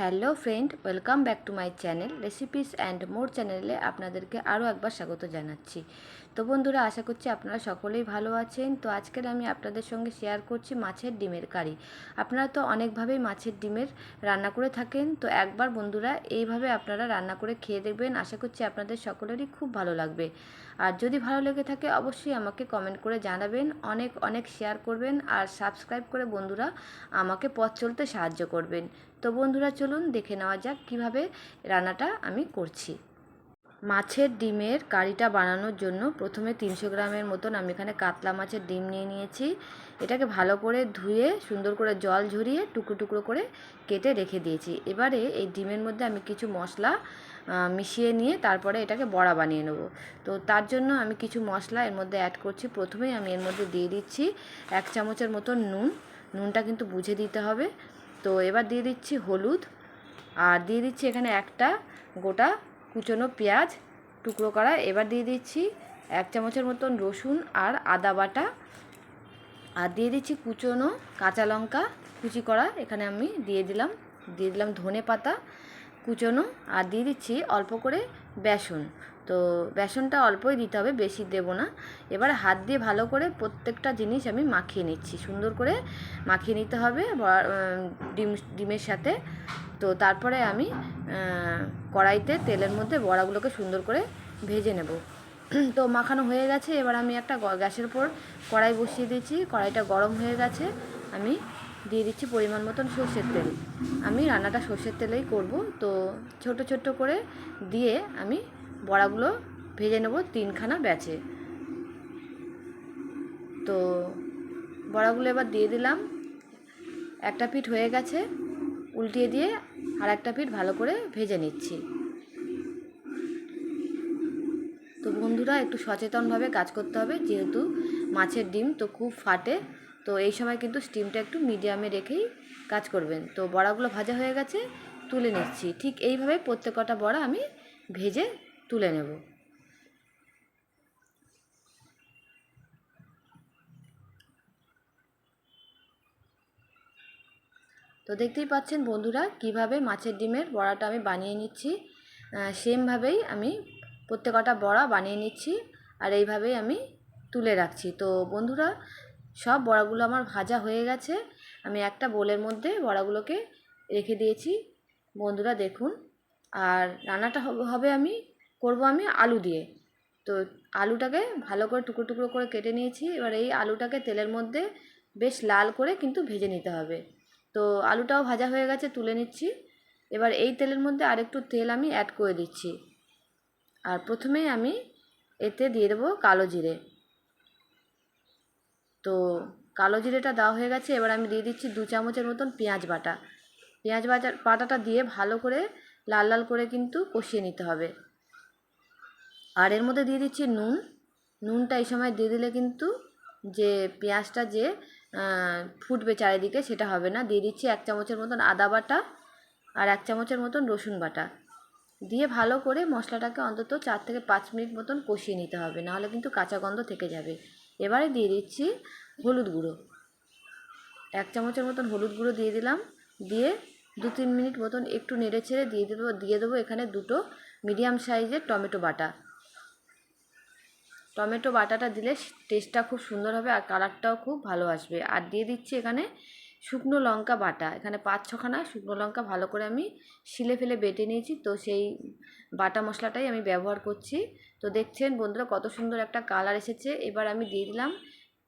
Hello friend, welcome back to my channel recipes and more চ্যানেলে আপনাদেরকে আরও একবার স্বাগত জানাচ্ছি। তো বন্ধুরা, আশা করছি আপনারা সকলেই ভালো আছেন। তো আজকের আমি আপনাদের সঙ্গে শেয়ার করছি মাছের ডিমের কারি। আপনারা তো অনেকভাবেই মাছের ডিমের রান্না করে থাকেন। তো একবার বন্ধুরা, এইভাবে আপনারা রান্না করে খেয়ে দেখবেন। আশা করছি আপনাদের সকলেরই খুব ভালো লাগবে। আর যদি ভালো লেগে থাকে, অবশ্যই আমাকে কমেন্ট করে জানাবেন। অনেক অনেক শেয়ার করবেন। আর সাবস্ক্রাইব করে বন্ধুরা, আমাকে পথ চলতে সাহায্য করবেন। তো বন্ধুরা, চলুন দেখে নেওয়া যাক কীভাবে রান্নাটা আমি করছি। মাছের ডিমের কারিটা বানানোর জন্য প্রথমে তিনশো গ্রামের মতন আমি এখানে কাতলা মাছের ডিম নিয়ে নিয়েছি। এটাকে ভালো করে ধুয়ে, সুন্দর করে জল ঝরিয়ে, টুকরো টুকরো করে কেটে রেখে দিয়েছি। এবারে এই ডিমের মধ্যে আমি কিছু মশলা মিশিয়ে নিয়ে তারপরে এটাকে বড়া বানিয়ে নেব। তো তার জন্য আমি কিছু মশলা এর মধ্যে অ্যাড করছি। প্রথমেই আমি এর মধ্যে দিয়ে দিচ্ছি এক চামচের মতন নুন। নুনটা কিন্তু বুঝে দিতে হবে। তো এবার দিয়ে দিচ্ছি হলুদ। আর দিয়ে দিচ্ছি এখানে একটা গোটা কুচনো পেঁয়াজ টুকরো করা, এবার দিয়ে দিচ্ছি এক চামচের মতন রসুন আর আদা বাটা। আর দিয়ে দিচ্ছি কুচনো কাঁচা লঙ্কা, কুচি করা, এখানে আমি দিয়ে দিলাম দিয়ে দিলাম ধনে পাতা কুচনো। আর দিয়ে দিচ্ছি অল্প করে বেসন। তো বেসনটা অল্পই দিতে হবে, বেশি দেব না। এবার হাত দিয়ে ভালো করে প্রত্যেকটা জিনিস আমি মাখিয়ে নিচ্ছি। সুন্দর করে মাখিয়ে নিতে হবে ডিম, ডিমের সাথে। তো তারপরে আমি কড়াইতে তেলের মধ্যে বড়াগুলোকে সুন্দর করে ভেজে নেব। তো মাখানো হয়ে গেছে, এবার আমি একটা গ্যাসের উপর কড়াই বসিয়ে দিয়েছি। কড়াইটা গরম হয়ে গেছে, আমি দিয়ে দিচ্ছি পরিমাণ মতন সর্ষের তেল। আমি রান্নাটা সর্ষের তেলেই করব। তো ছোট ছোট করে দিয়ে আমি বড়াগুলো ভেজে নেব তিনখানা ব্যাচে। তো বড়াগুলো এবার দিয়ে দিলাম। একটা পিঠ হয়ে গেছে, উল্টিয়ে দিয়ে আর একটা পিঠ ভালো করে ভেজে নিচ্ছি। তো বন্ধুরা, একটু সচেতনভাবে কাজ করতে হবে, যেহেতু মাছের ডিম তো খুব ফাটে, তো এই সময় কিন্তু স্টিমটা একটু মিডিয়ামে রেখেই কাজ করবেন। তো বড়াগুলো ভাজা হয়ে গেছে, তুলে নিচ্ছি। ঠিক এইভাবে প্রত্যেকটা বড়া আমি ভেজে তুলে নেব। তো দেখতেই পাচ্ছেন বন্ধুরা, কীভাবে মাছের ডিমের বড়াটা আমি বানিয়ে নিচ্ছি। সেমভাবেই আমি প্রত্যেকটা বড়া বানিয়ে নিচ্ছি আর এইভাবেই আমি তুলে রাখছি। তো বন্ধুরা, সব বড়াগুলো আমার ভাজা হয়ে গেছে। আমি একটা বোলের মধ্যে বড়াগুলোকে রেখে দিয়েছি। বন্ধুরা দেখুন, আর রান্নাটা হবে আমি, করব আমি আলু দিয়ে। তো আলুটাকে ভালো করে টুকরো টুকরো করে কেটে নিয়েছি। এবার এই আলুটাকে তেলের মধ্যে বেশ লাল করে কিন্তু ভেজে নিতে হবে। তো আলুটাও ভাজা হয়ে গেছে, তুলে নিচ্ছি। এবার এই তেলের মধ্যে আরেকটু তেল আমি অ্যাড করে দিচ্ছি। আর প্রথমেই আমি এতে দিয়ে দেবো কালো জিরে। তো কালো জিরেটা দেওয়া হয়ে গেছে, এবার আমি দিয়ে দিচ্ছি দু চামচের মতন পেঁয়াজ বাটা। পেঁয়াজ বাটা বাটাটা দিয়ে ভালো করে লাল লাল করে কিন্তু কষিয়ে নিতে হবে। আর এর মধ্যে দিয়ে দিচ্ছি নুন। নুনটা এই সময় দিয়ে দিলে কিন্তু যে পেঁয়াজটা যে ফুটবে চারিদিকে, সেটা হবে না। দিয়ে দিচ্ছি এক চামচের মতন আদা বাটা আর এক চামচের মতন রসুন বাটা। দিয়ে ভালো করে মশলাটাকে অন্তত চার থেকে পাঁচ মিনিট মতন কষিয়ে নিতে হবে নাহলে কিন্তু কাঁচা গন্ধ থেকে যাবে। এবারে দিয়ে দিচ্ছি হলুদ গুঁড়ো। এক চামচের মতন হলুদ গুঁড়ো দিয়ে দিলাম। দিয়ে দু তিন মিনিট মতন একটু নেড়ে ছেড়ে দিয়ে দেবো দিয়ে দেবো এখানে দুটো মিডিয়াম সাইজের টমেটো বাটা। টমেটো বাটাটা দিলে টেস্টটা খুব সুন্দর হবে আর কালারটাও খুব ভালো আসবে। আর দিয়ে দিচ্ছি এখানে শুকনো লঙ্কা বাটা। এখানে পাঁচ ছখানা শুকনো লঙ্কা ভালো করে আমি শিলে ফেলে বেটে নিয়েছি। তো সেই বাটা মশলাটাই আমি ব্যবহার করছি। তো দেখছেন বন্ধুরা কত সুন্দর একটা কালার এসেছে। এবার আমি দিয়ে দিলাম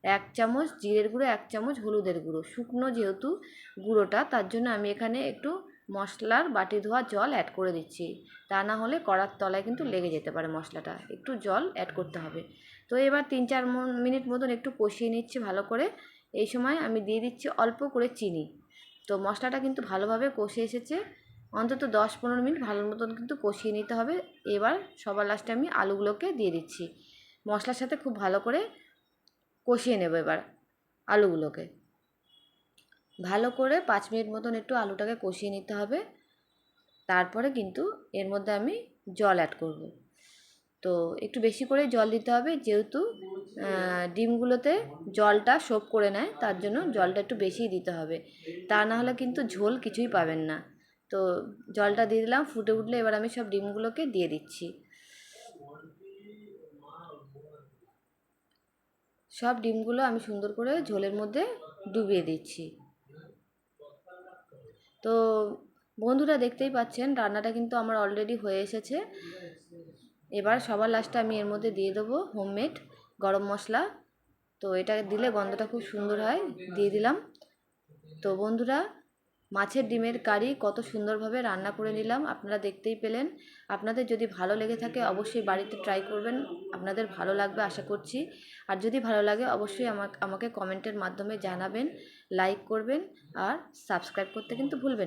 এক চামচ জিরের গুঁড়ো, এক চামচ হলুদের গুঁড়ো। শুকনো যেহেতু গুঁড়োটা, তার জন্য আমি এখানে একটু মশলার বাটি ধোয়া জল অ্যাড করে দিচ্ছি। তা না হলে কড়ার তলায় কিন্তু লেগে যেতে পারে মশলাটা। একটু জল অ্যাড করতে হবে। তো এবার তিন চার মিনিট মতন একটু কষিয়ে নিচ্ছি ভালো করে। এই সময় আমি দিয়ে দিচ্ছি অল্প করে চিনি। তো মশলাটা কিন্তু ভালোভাবে কষে এসেছে। অন্তত দশ পনেরো মিনিট ভালো মতন কিন্তু কষিয়ে নিতে হবে। এবার সবার লাস্টে আমি আলুগুলোকে দিয়ে দিচ্ছি। মশলার সাথে খুব ভালো করে কষিয়ে নেব এবার আলুগুলোকে। ভালো করে পাঁচ মিনিট মতন একটু আলুটাকে কষিয়ে নিতে হবে। তারপরে কিন্তু এর মধ্যে আমি জল অ্যাড করব। তো একটু বেশি করে জল দিতে হবে, যেহেতু ডিমগুলোতে জলটা সোপ করে নেয়, তার জন্য জলটা একটু বেশিই দিতে হবে। তা না হলে কিন্তু ঝোল কিছুই পাবেন না। তো জলটা দিয়ে দিলাম, ফুটে উঠলে এবার আমি সব ডিমগুলোকে দিয়ে দিচ্ছি। সব ডিমগুলো আমি সুন্দর করে ঝোলের মধ্যে ডুবিয়ে দিচ্ছি। তো বন্ধুরা দেখতেই পাচ্ছেন, রান্নাটা কিন্তু আমার অলরেডি হয়ে এসেছে। এবার সবার লাস্টে আমি এর মধ্যে দিয়ে দেবো হোমমেড গরম মশলা। তো এটা দিলে গন্ধটা খুব সুন্দর হয়, দিয়ে দিলাম। তো বন্ধুরা, মাছের ডিমের কারি কত সুন্দরভাবে রান্না করে নিলাম, আপনারা দেখতেই পেলেন। আপনাদের যদি ভালো লেগে থাকে অবশ্যই বাড়িতে ট্রাই করবেন, আপনাদের ভালো লাগবে আশা করছি। আর যদি ভালো লাগে অবশ্যই আমাকে আমাকে কমেন্টের মাধ্যমে জানাবেন। লাইক করবেন আর সাবস্ক্রাইব করতে কিন্তু ভুলবেন